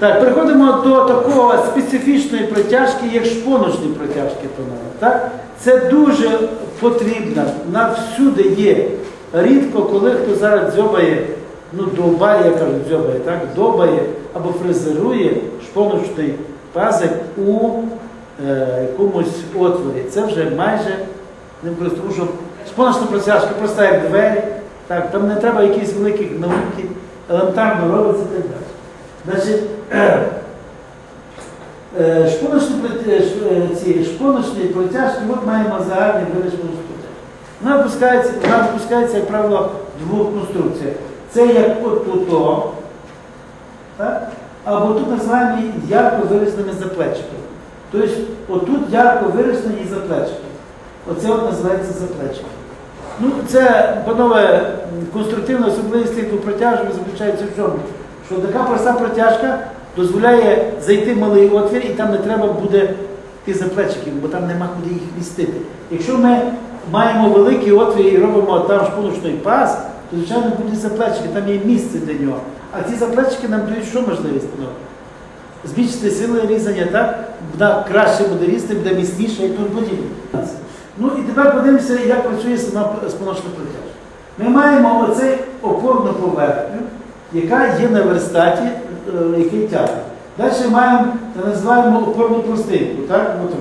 Так, переходимо до такого специфічної протяжки, як шпоночні протяжки панове. Так? Це дуже потрібно, на всюди є. Рідко, коли хто зараз дзьобає, ну довбає, я кажу, дзьобає, так, добає або фрезерує шпоночний пазик у е, якомусь отворі. Це вже майже не тому шпоночна протяжка проста як двері, так, там не треба якісь великих науки, елементарно робиться так далі. Значить, шпоночні, протяжки, от маємо загальний види шпоночних протяжки. Вона випускається, вона випускається, як правило, в двох конструкціях. Це як от тут, о, так? або тут називаємо її ярко виразними заплечками. Тобто отут ярко виразнені заплечки. Оце от називається заплечки. Ну, це, панове, конструктивна особливість типу протяжок заключається в чому? Що така проста протяжка дозволяє зайти в малий отвір, і там не треба буде ті заплечки, бо там нема куди їх містити. Якщо ми маємо великий отвір і робимо там шпуночний паз, то звичайно будуть заплечки, там є місце для нього. А ці заплечки нам дають що можливість? Збільшити сили різання, так? Вона краще буде різти, буде міцніше і тут подібне. Ну і тепер подивимося, як працює сама споночна протяжка. Ми маємо оцей опорну поверхню, яка є на верстаті, е, який тягне. Далі маємо, так називаємо опорну пластинку, так? От.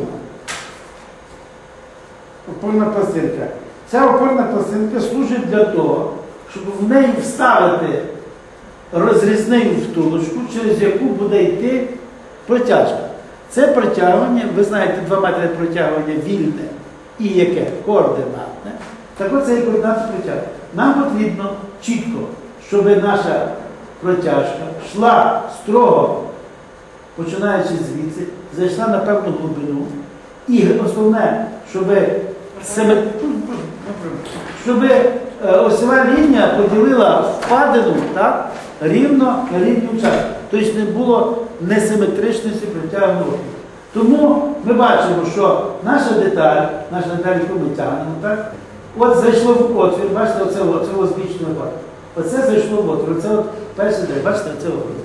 Опорна пластинка. Ця опорна пластинка служить для того, щоб в неї вставити розрізнив втулочку, через яку буде йти протяжка. Це протягування, ви знаєте, 2 метри протягування вільне і яке? Координатне. Так от це є координатне протягування. Нам потрібно чітко, щоб наша протяжка йшла строго, починаючи звідси, зайшла на певну глибину. І основне, щоб себе, щоб е, осьова лінія поділила впадину так, рівно на рівню участку. Тобто не було несиметричності притягнення руху. Тому ми бачимо, що наша деталь, наша деталь, яку ми тягнемо, так, от зайшло в отвір, бачите, оце, оце збільшено бачите. Оце зайшло в отвір, оце от перший деталь, бачите, оце отвір.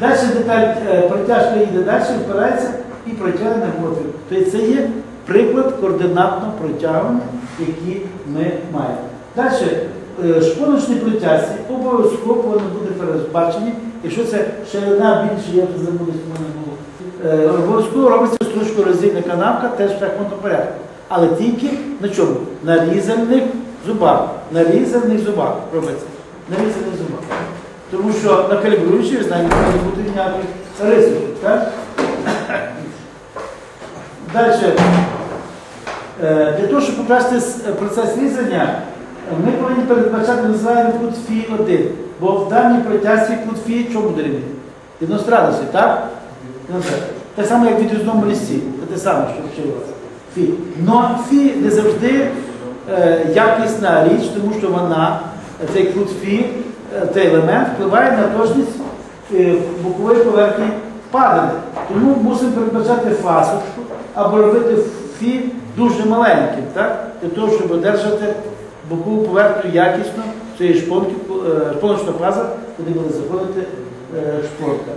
Далі деталь е, протяжка їде далі, впирається і протягне в отвір. Тобто це є приклад координатного протягування, який ми маємо. Далі, е, шпоночні протяжці обов'язково повинні бути передбачені, якщо це ширина більше, я вже забуду, в мене було. Е, Обов'язково робиться стружко роздільна канавка, теж в шахматному порядку. Але тільки на чому? На різаних зубах. На різаних зубах робиться. На різаних зубах. Тому що на калібруючій, знаєте, не буде ніяких рисунків. Так? Далі. Е, Для того, щоб покращити процес різання, ми повинні передбачати називаємо кут фі 1. Бо в даній протязі кут фі чому буде рівний? 90 градусів, так? Те саме, як в відрізному лісі. Те саме, що вчилося. Фі. Но фі не завжди е, якісна річ, тому що вона, цей кут фі, е, цей елемент впливає на точність е, бокової поверхні падини. Тому мусимо передбачати фасочку або робити фі дуже маленьким, для того, щоб одержати бокову поверхню якісно цієї шпонки, шпоночна фаза, куди буде заходити е, шпонка.